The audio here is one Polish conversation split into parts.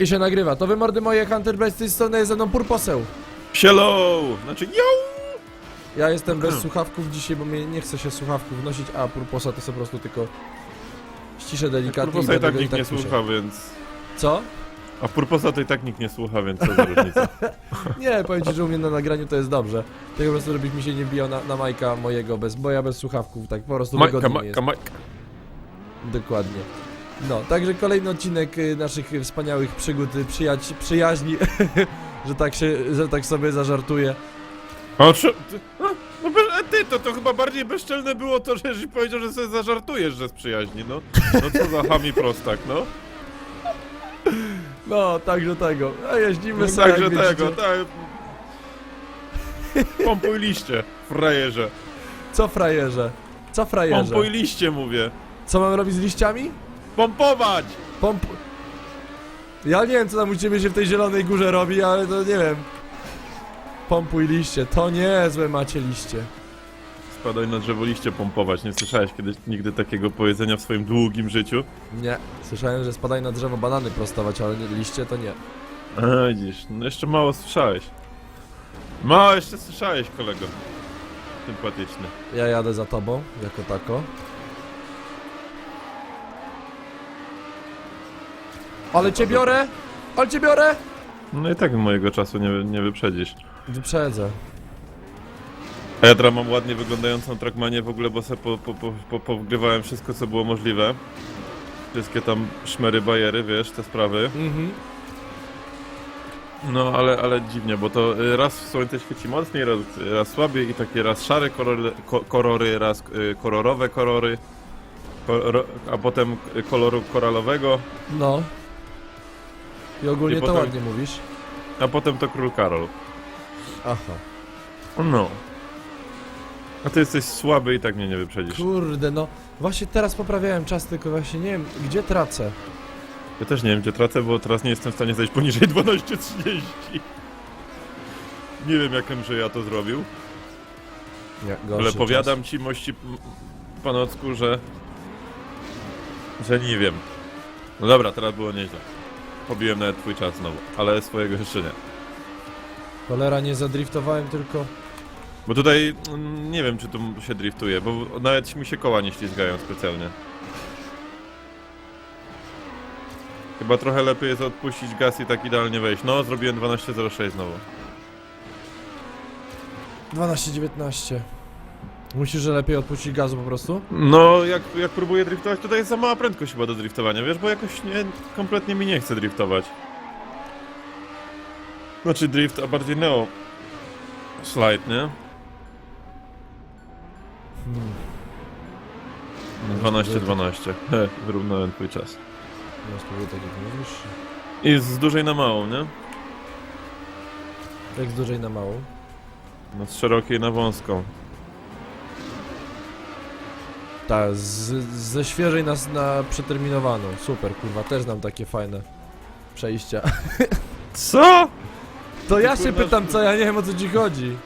I się nagrywa. To wy mordy moje Hunter Blaze z tej strony jest ze mną purposeł. Sielo! Znaczy, yo! Ja jestem bez słuchawków dzisiaj, bo mnie nie chce się słuchawków nosić, a purposa to sobie po prostu tylko ściszę delikatnie Purposa i będę tak go nikt nie puszczał. słucha, więc... Co? A Purposa to i tak nikt nie słucha, więc co za różnica. Nie, powiem ci, że u mnie na nagraniu to jest dobrze. Tylko po prostu, żebyś mi się nie bijał na, na majka mojego, bez, bo ja bez słuchawków, tak po prostu Majka, wygodnie mi jest. majka, majka. Dokładnie. No, także kolejny odcinek y, naszych wspaniałych przygód, y, przyjaź, przyjaźni, że tak się, że tak sobie zażartuję. O, czy... No ty, to, to chyba bardziej bezczelne było to, że żeś powiedział, że sobie zażartujesz, że z przyjaźni, no. No co za chami prostak, no. No, także tego. A jeździmy no sobie, także tego, tak. Pompuj liście, frajerze. Co frajerze? Co frajerze? Pompuj liście, mówię. Co mam robić z liściami? Pompować! Pomp... Ja nie wiem, co tam u ciebie się w tej zielonej górze robi, ale to nie wiem. Pompuj liście, to niezłe macie liście. Spadaj na drzewo liście pompować. Nie słyszałeś kiedyś nigdy takiego powiedzenia w swoim długim życiu? Nie, słyszałem, że spadaj na drzewo banany prostować, ale nie, liście to nie. A, widzisz, no jeszcze mało słyszałeś. Mało jeszcze słyszałeś, kolego. Sympatyczny. Ja jadę za tobą, jako tako. Ale cię biorę! Ale cię biorę! No i tak mojego czasu nie, nie wyprzedzisz. Wyprzedzę. A ja teraz mam ładnie wyglądającą trackmanię w ogóle, bo sobie po, po, po, po, powgrywałem wszystko, co było możliwe. Wszystkie tam szmery, bajery, wiesz, te sprawy. Mhm. No, ale, ale dziwnie, bo to y, raz słońce świeci mocniej, raz, raz słabiej i takie raz szare kolory, ko, kolory raz y, kolorowe kolory, koro, a potem koloru koralowego, No. I ogólnie I to potem- ładnie mówisz. a potem to król Karol. Aha. No. A ty jesteś słaby i tak mnie nie wyprzedzisz. Kurde, no. Właśnie teraz poprawiałem czas, tylko właśnie nie wiem, gdzie tracę. Ja też nie wiem, gdzie tracę, bo teraz nie jestem w stanie zejść poniżej 12.30. Nie wiem, jakim, że ja to zrobił, Nie, ale powiadam ci, mości m- panocku, że... że nie wiem. No dobra, teraz było nieźle. Pobiłem nawet twój czas znowu, ale swojego jeszcze nie. Cholera, nie zadriftowałem, tylko... Bo tutaj mm, nie wiem, czy tu się driftuje, bo nawet mi się koła nie ślizgają specjalnie. Chyba trochę lepiej jest odpuścić gaz i tak idealnie wejść. No, zrobiłem 12.06 znowu. 12-19. Musisz, że lepiej odpuścić gazu po prostu? No, jak, jak próbuję driftować, tutaj jest za mała prędkość chyba do driftowania, wiesz, bo jakoś nie, kompletnie mi nie chce driftować. Znaczy drift, a bardziej neo. Slide, nie? Hmm. 12-12. He, wyrównałem twój czas. Ja spróbuję tak jak mówisz. I z dużej na małą, nie? Tak z dużej na małą. No, z szerokiej na wąską. Tak, ze świeżej na, na przeterminowaną. Super, kurwa, też znam takie fajne przejścia. Co? To ja się kurwa, pytam, co ja nie wiem o co ci chodzi.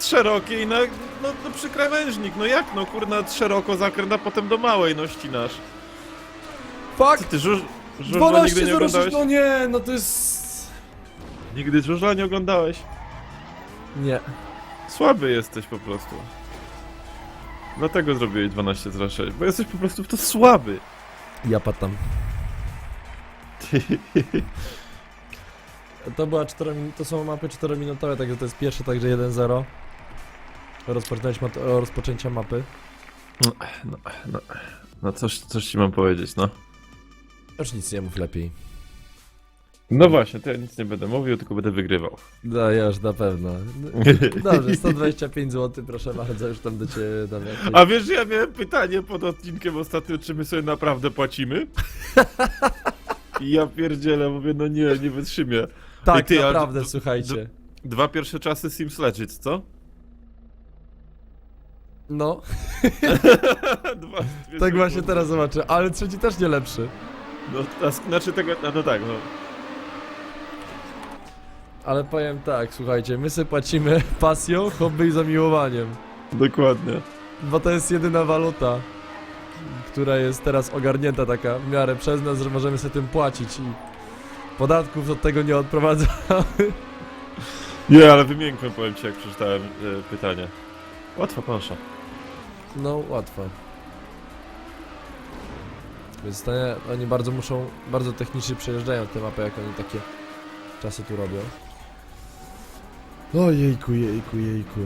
Szerokiej na... No, no przy krawężnik, no jak no, kurna, szeroko zakręt, a potem do małej, no ścinasz. Fuck! Co ty, żuż... Żużla 12 nigdy nie oglądałeś? no nie, no to jest... Nigdy żużla nie oglądałeś? Nie. Słaby jesteś po prostu. Dlatego zrobiłeś 12 z 6, bo jesteś po prostu w to słaby. Ja patam. To była 4 min- to są mapy 4 minutowe, także to jest pierwsze, także 1-0. Rozpoczynać mat- rozpoczęcia mapy. No, no, no, no coś, coś ci mam powiedzieć, no. Już nic nie mów lepiej. No właśnie, to ja nic nie będę mówił, tylko będę wygrywał. No już na pewno. Dobrze, 125 zł, proszę bardzo, już tam do ciebie dam jakieś... A wiesz, ja miałem pytanie pod odcinkiem ostatnio, czy my sobie naprawdę płacimy? I ja pierdzielę, mówię, no nie, nie wytrzymię. Tak, Ej, ty, naprawdę, słuchajcie. Dwa pierwsze czasy Sims Legit, co? No, Dwa, tak właśnie teraz zobaczę, ale trzeci też nie lepszy. No, a, znaczy tego, no, no tak, no. Ale powiem tak, słuchajcie, my sobie płacimy pasją, hobby i zamiłowaniem. Dokładnie. Bo to jest jedyna waluta, która jest teraz ogarnięta taka w miarę przez nas, że możemy sobie tym płacić i Podatków od tego nie odprowadza. Nie, ale wymiękłem, powiem ci, jak przeczytałem e, pytanie. Łatwa plansza. No, łatwo. Więc nie, oni bardzo muszą, bardzo technicznie przejeżdżają te mapy, jak oni takie czasy tu robią. O jejku, jejku, jejku.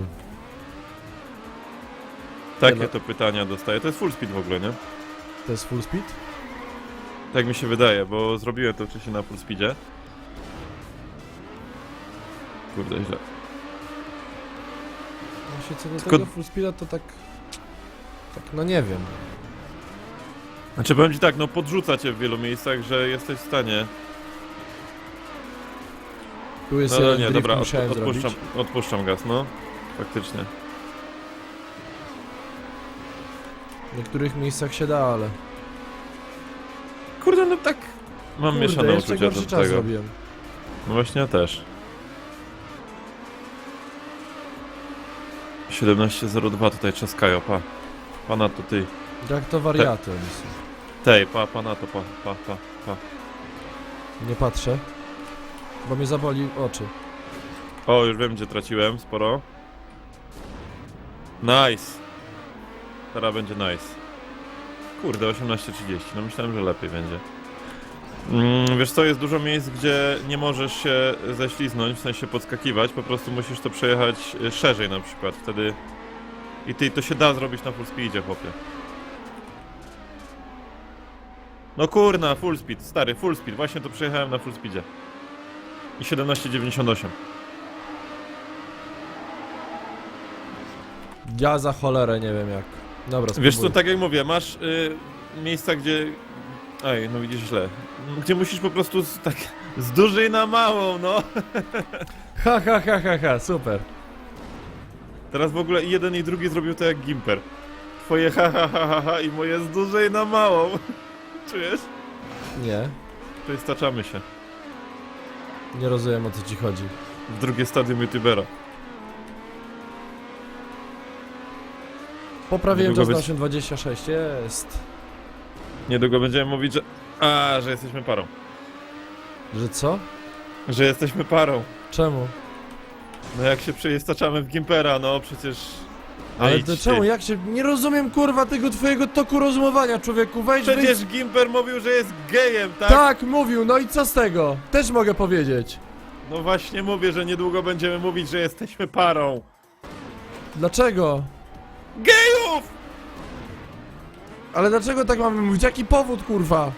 Takie no. to pytania dostaję. To jest full speed w ogóle, nie? To jest full speed? Tak mi się wydaje, bo zrobiłem to wcześniej na full speedzie. Kurde, źle. Właśnie co do Tylko- tego full speeda to tak... Tak, no nie wiem. Znaczy powiem ci tak, no podrzuca cię w wielu miejscach, że jesteś w stanie. Tu jest No, no jeden nie, drift, dobra, od, musiałem odpuszczam, zrobić. odpuszczam gaz, no. Faktycznie. W niektórych miejscach się da, ale... Kurde, no tak. Mam Kurde, mieszane jeszcze uczucia gorszy do czas tego. zrobiłem. No właśnie ja też. 17.02 tutaj trzaskają, pa. Pana to ty. Jak to wariaty oni są. Tej, pa, pana to pa, pa, pa, pa. Nie patrzę. Bo mnie zaboli oczy. O, już wiem gdzie traciłem, sporo. Nice. Teraz będzie nice. Kurde, 18.30, no myślałem, że lepiej będzie. Mm, wiesz co, jest dużo miejsc, gdzie nie możesz się ześliznąć, w sensie podskakiwać, po prostu musisz to przejechać y, szerzej na przykład, wtedy... I ty, to się da zrobić na full speedzie, chłopie. No kurna, full speed, stary, full speed, właśnie to przejechałem na full speedzie. I 17,98. Ja za cholerę nie wiem jak. Dobra, Wiesz co, tak jak mówię, masz y, miejsca, gdzie... Ej, no widzisz źle. Gdzie musisz po prostu z, tak z dużej na małą, no. Ha, ha, ha, ha, ha, super. Teraz w ogóle i jeden i drugi zrobił to jak Gimper. Twoje ha ha ha ha, ha i moje z dużej na małą. Czujesz? Nie, jest staczamy się. Nie rozumiem o co ci chodzi. W drugie stadium youtubera. Poprawiłem czas Niedługo na być- 8.26, jest. Niedługo będziemy mówić, że... A, że jesteśmy parą. Że co? Że jesteśmy parą. Czemu? No jak się przeistaczamy w Gimpera, no przecież... Ale to czemu? Jak się... Nie rozumiem kurwa tego twojego toku rozumowania, człowieku, weź wyjdź. Przecież Gimper mówił, że jest gejem, tak? Tak, mówił, no i co z tego? Też mogę powiedzieć. No właśnie mówię, że niedługo będziemy mówić, że jesteśmy parą. Dlaczego? Gejów! Ale dlaczego tak mamy mówić? Jaki powód, kurwa?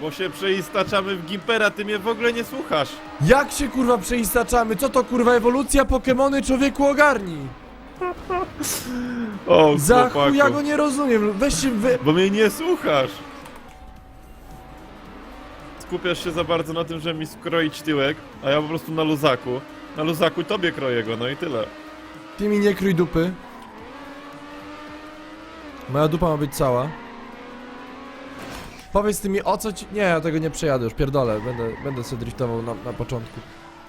Bo się przeistaczamy w Gimpera, ty mnie w ogóle nie słuchasz. Jak się kurwa przeistaczamy? Co to kurwa ewolucja Pokemony człowieku ogarnij? O, Za chłopaku. chuj, ja go nie rozumiem. Weź się wy... Bo mnie nie słuchasz. Skupiasz się za bardzo na tym, że mi skroić tyłek, a ja po prostu na luzaku. Na luzaku tobie kroję go, no i tyle. Ty mi nie krój dupy. Moja dupa ma być cała. Powiedz ty mi o co ci... Nie, ja tego nie przejadę już, pierdolę. Będę, będę sobie driftował na, na początku.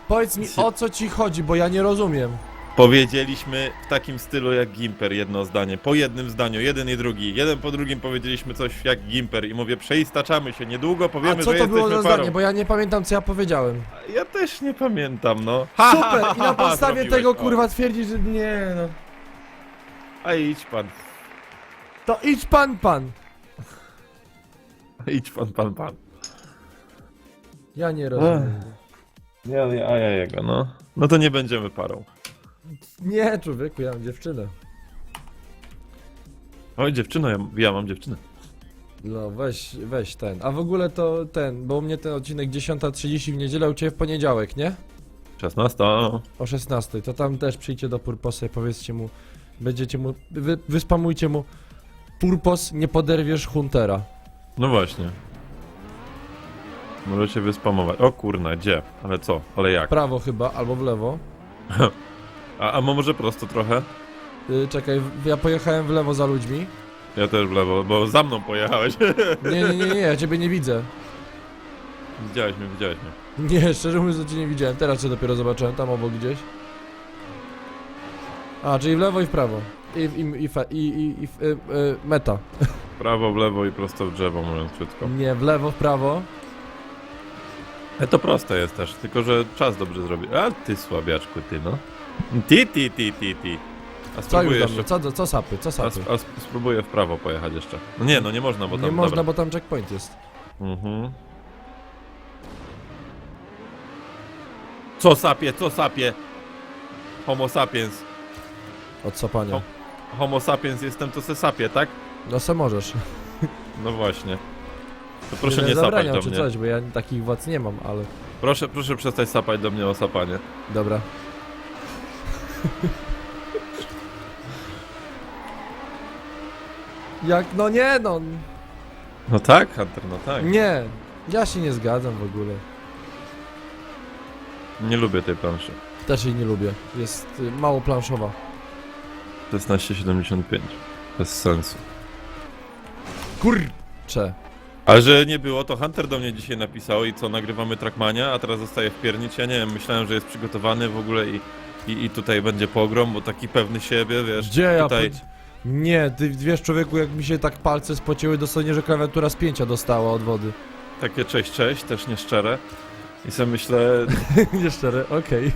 Powiedz mi o co ci chodzi, bo ja nie rozumiem. Powiedzieliśmy w takim stylu jak Gimper jedno zdanie, po jednym zdaniu, jeden i drugi. Jeden po drugim powiedzieliśmy coś jak Gimper i mówię, przeistaczamy się, niedługo powiemy, A co że to było jesteśmy za parą. zdanie, bo ja nie pamiętam co ja powiedziałem. Ja też nie pamiętam, no. Super! I na podstawie Zrobiłeś, tego o. kurwa twierdzisz, że nie no. A idź pan, To idź pan pan! idź pan, pan, pan. Ja nie rozumiem. Ja, ja, a ja jego, no. No to nie będziemy parą. Nie, człowieku, ja mam dziewczynę. Oj, dziewczyno, ja, ja mam dziewczynę. No weź, weź ten. A w ogóle to ten, bo u mnie ten odcinek 10.30 w niedzielę, u ciebie w poniedziałek, nie? 16. O 16. To tam też przyjdźcie do Purposa i powiedzcie mu, będziecie mu, wy, wyspamujcie mu Purpos, nie poderwiesz Huntera. No właśnie. Możecie wyspamować. O kurna, gdzie? Ale co? Ale jak? Prawo chyba, albo w lewo. A, a może prosto trochę? Yy, czekaj, w- ja pojechałem w lewo za ludźmi. Ja też w lewo, bo za mną pojechałeś. Nie, nie, nie, nie, ja ciebie nie widzę. widziałeś mnie, widziałeś mnie. Nie, szczerze mówiąc, to cię nie widziałem. Teraz cię dopiero zobaczyłem, tam obok gdzieś. A, czyli w lewo i w prawo. I, w- i, i, fe- i, i, i w- y, y, meta. Prawo, w lewo i prosto w drzewo, mówiąc krótko. Nie, w lewo, w prawo. E to proste jest też, tylko że czas dobrze zrobi. A ty słabiaczku, ty no. Ty, ty, ty, ty, ty. A Co spróbuję już do jeszcze. Co, co, co sapy, co A, sapy? sp- a sp- spróbuję w prawo pojechać jeszcze. No nie, no nie można, bo tam. Nie można, dobra. bo tam checkpoint jest. Mhm. Co sapie, co sapie? Homo sapiens. Od sapania. Homo sapiens jestem, to se sapie, tak? No se możesz. No właśnie. To proszę nie sapać zabraniał do czy mnie. coś, bo ja takich władz nie mam, ale... Proszę, proszę przestać sapać do mnie o sapanie. Dobra. Jak, no nie no, No tak, Hunter, no tak. nie. Ja się nie zgadzam w ogóle. Nie lubię tej planszy. Też jej nie lubię. Jest y, mało planszowa. 16,75. Bez sensu. Kurcze. A że nie było, to Hunter do mnie dzisiaj napisał i co, nagrywamy Trackmania, a teraz zostaje w piernicie, nie wiem, myślałem, że jest przygotowany w ogóle i, i, i tutaj będzie pogrom, bo taki pewny siebie, wiesz, Gdzie ja tutaj... pod- Nie, ty wiesz człowieku, jak mi się tak palce spociły, dosłownie, że klawiatura spięcia dostała od wody. Takie cześć, cześć, też nieszczere. I sobie myślę, nie szczere, okej.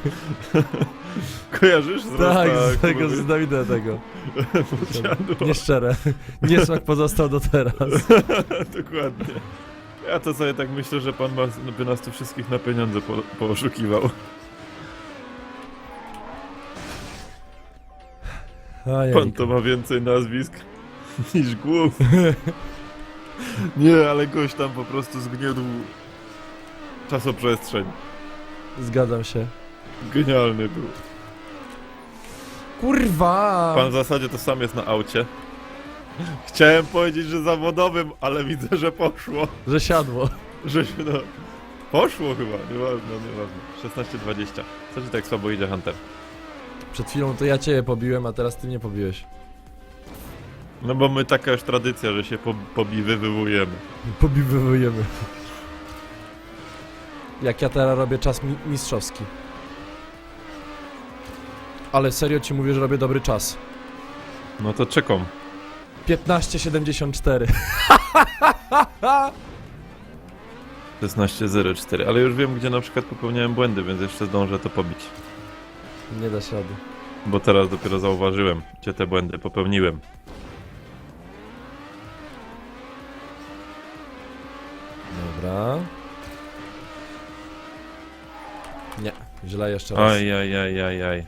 kojarzysz z Tak, z tego, z Dawida tego. Dziadło. Nie szczere. Niesmak pozostał do teraz. Dokładnie. Ja to sobie tak myślę, że pan ma, by nas tu wszystkich na pieniądze po, poszukiwał. Ajaj. Pan to ma więcej nazwisk niż głów. Nie, ale gość tam po prostu zgniódł czasoprzestrzeń. Zgadzam się. Genialny był. Kurwa! Pan w zasadzie to sam jest na aucie. Chciałem powiedzieć, że zawodowym, ale widzę, że poszło. Że siadło. Że się no... Poszło chyba, nieważne, nieważne. 16-20. Co ci tak słabo idzie, Hunter? Przed chwilą to ja ciebie pobiłem, a teraz ty mnie pobiłeś. No bo my taka już tradycja, że się po, pobiwywujemy. Pobiwujemy. Jak ja teraz robię czas mi mistrzowski. Ale serio ci mówię, że robię dobry czas. No to czekam. 15,74. 16.04, ale już wiem, gdzie na przykład popełniałem błędy, więc jeszcze zdążę to pobić. Nie da się rady. Bo teraz dopiero zauważyłem, gdzie te błędy popełniłem. Dobra. Nie, źle jeszcze raz. Aj, aj, aj, aj, aj.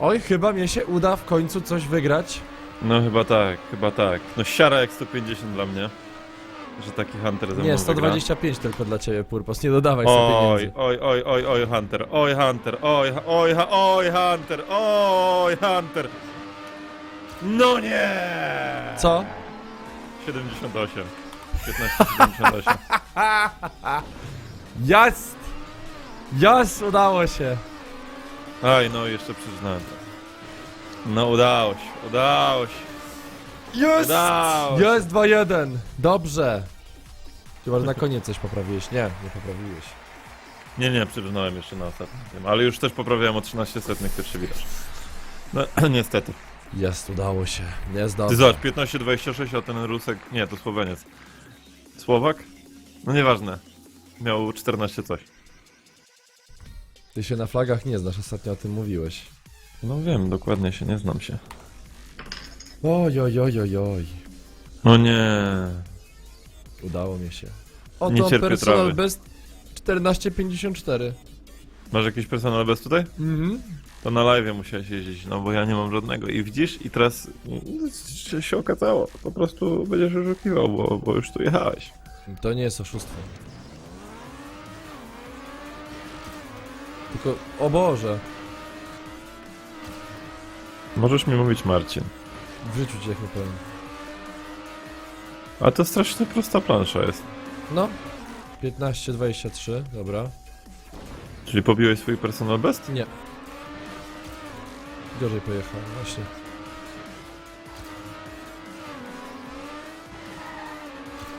Oj, chyba mnie się uda w końcu coś wygrać. No chyba tak, chyba tak. No siara jak 150 dla mnie. Że taki Hunter ze mną Nie, wygra. 125 tylko dla ciebie, Purpos. Nie dodawaj sobie Oj, pieniędzy. oj, oj, oj, oj, Hunter, oj, Hunter, oj, oj, oj, Hunter, oj, Hunter. No nie! Co? 78. 15,78. Jest! Jest! Udało się! Aj, no jeszcze przyznałem. No udało się, udało się. Jest! Udało się. Jest 2-1! Dobrze! Chyba, że na koniec coś poprawiłeś. Nie, nie poprawiłeś. Nie, nie, przyznałem jeszcze na ostatnim, ale już też poprawiałem o 13 setnych, też się widać. No, niestety. Jest, udało się. Jest Ty dobrze. zobacz, 15-26, a ten Rusek, nie, to Słoweniec. Słowak? No nieważne. Miał 14 coś. Ty się na flagach nie znasz, ostatnio o tym mówiłeś. No wiem, dokładnie się, nie znam się. Oj, oj, oj, oj, oj. No nie. Udało mi się. O, Nie cierpię personal trawy. best 14,54. Masz jakiś personal bez tutaj? Mhm. To na live musiałeś jeździć, no bo ja nie mam żadnego. I widzisz, i teraz się, się okazało. Po prostu będziesz oszukiwał, bo, bo już tu jechałeś. To nie jest oszustwo. Tylko, o Boże, Możesz mi mówić Marcin. W życiu cię nie powiem. A to strasznie prosta plansza jest. No, 15,23, dobra. Czyli pobiłeś swój personal best? Nie. Gorzej pojechałem, właśnie.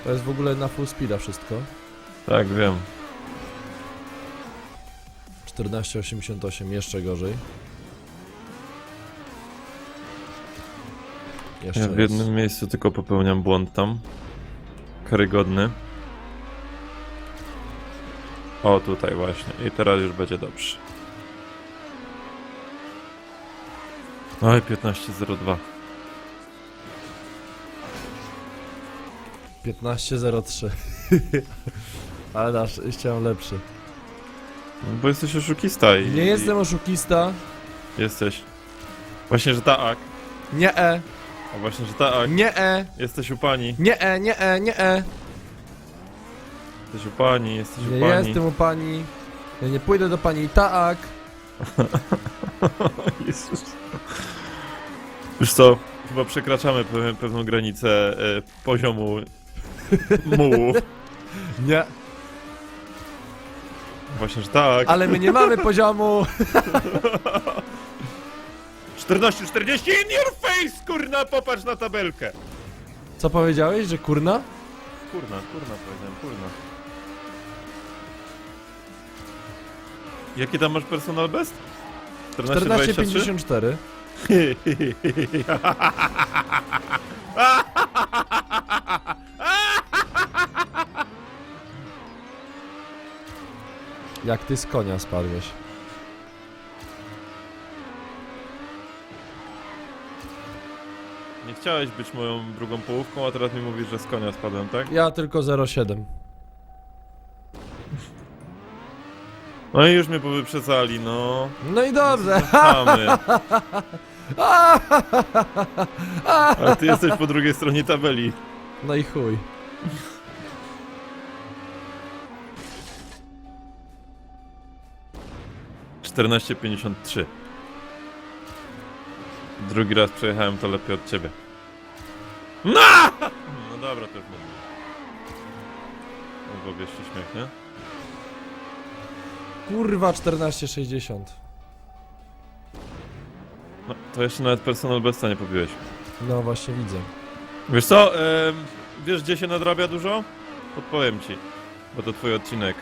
To jest w ogóle na full speeda wszystko. Tak, wiem. 14,88, jeszcze gorzej. Jeszcze Ja w jednym miejscu tylko popełniam błąd tam. Karygodny. O, tutaj właśnie. I teraz już będzie dobrze. Oj, 15.02. 15.03. Ale nasz, chciałem lepszy. No, Bo jesteś oszukista i... Nie jestem oszukista. Jesteś. Właśnie, że tak. Nie e, A właśnie, że tak. nie e, Jesteś u pani. nie e, nie e, nie e. Jesteś u pani, jesteś Nie u pani. jestem u pani. Ja nie pójdę do pani tak. Jezus. Wiesz co, chyba przekraczamy pe pewną granicę e, poziomu mułu. Nie, Właśnie, że tak. ale my nie mamy poziomu. 14, 40 in your face, kurna, popatrz na tabelkę. Co powiedziałeś, że kurna? Kurna, kurna powiedziałem, kurna. Jaki tam masz personal best? 14, 14,54. Jak ty z konia spadłeś. Chciałeś być moją drugą połówką, a teraz mi mówisz, że z konia spadłem, tak? Ja tylko 0,7. No i już mnie powyprzedzali, no. No i dobrze. Mamy. Ale ty jesteś po drugiej stronie tabeli. No i chuj. czternaście pięćdziesiąt trzy. Drugi raz przejechałem to lepiej od ciebie. No! No dobra, to już mówię. No się śmiech, nie? Kurwa 14,60. No, to jeszcze nawet personal besta nie pobiłeś. No właśnie widzę. Wiesz co, em, wiesz gdzie się nadrabia dużo? Podpowiem ci, bo to twój odcinek.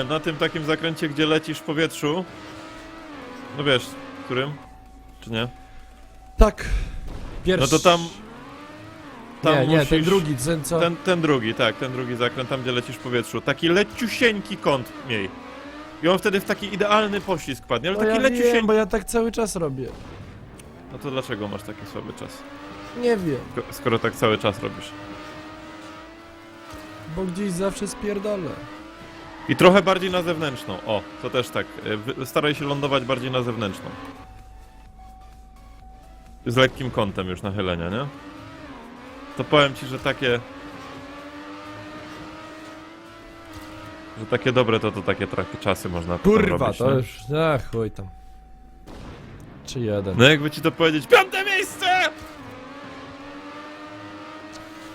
E, na tym takim zakręcie, gdzie lecisz w powietrzu. No wiesz, którym? Czy nie? Tak. Pierwszy. No to tam... tam nie, nie, ten drugi, ten co? Ten, ten drugi, tak, ten drugi zakręt, tam gdzie lecisz w powietrzu. Taki leciusieńki kąt miej. I on wtedy w taki idealny poślizg padnie, ale No taki ja leciusieńki... wiem, bo ja tak cały czas robię. No to dlaczego masz taki słaby czas? Nie wiem, Sko- Skoro tak cały czas robisz. bo gdzieś zawsze spierdolę. I trochę bardziej na zewnętrzną. O, to też tak. wy- Staraj się lądować bardziej na zewnętrzną. Z lekkim kątem już nachylenia, nie? To powiem ci, że takie... Że takie dobre to to takie traki czasy można potem Kurwa, robić, to nie? już, ach chuj tam. Czy jeden. No jakby ci to powiedzieć, piąte miejsce!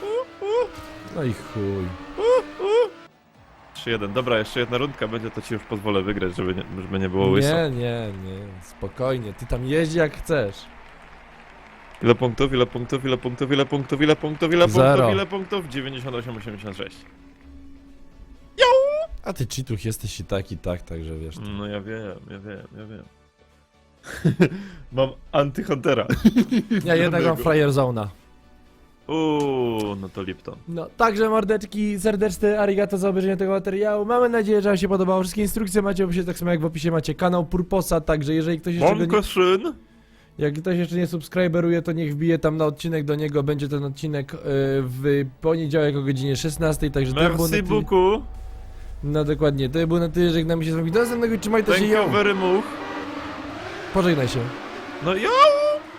U, u, No i chuj. u, u. 3-1, dobra, jeszcze jedna rundka będzie, to ci już pozwolę wygrać, żeby nie, żeby nie było łyso. Nie, nie, nie, spokojnie, ty tam jeździ jak chcesz. Ile punktów, ile punktów, ile punktów, ile punktów, ile punktów, ile Zero. punktów, ile punktów? 98, 86. A ty cheatuch jesteś i tak i tak, także wiesz. No ja wiem, ja wiem, ja wiem. Mam antyhuntera. Ja jednak mam Flyer Zona. Uuu, no to Lipton. No, także mordeczki, serdeczne arigato za obejrzenie tego materiału. Mamy nadzieję, że wam się podobało. Wszystkie instrukcje macie w opisie, tak samo jak w opisie macie kanał Purposa, także jeżeli ktoś jeszcze go nie. Jak ktoś jeszcze nie subskryberuje, to niech wbije tam na odcinek do niego. Będzie ten odcinek y, w poniedziałek o godzinie 16, także to było na Merci tyle. beaucoup. No dokładnie, to było na tyle, żegnamy się z wami. Do następnego, trzymajcie się, Thank you yo! very much. Pożegnaj się. No jo!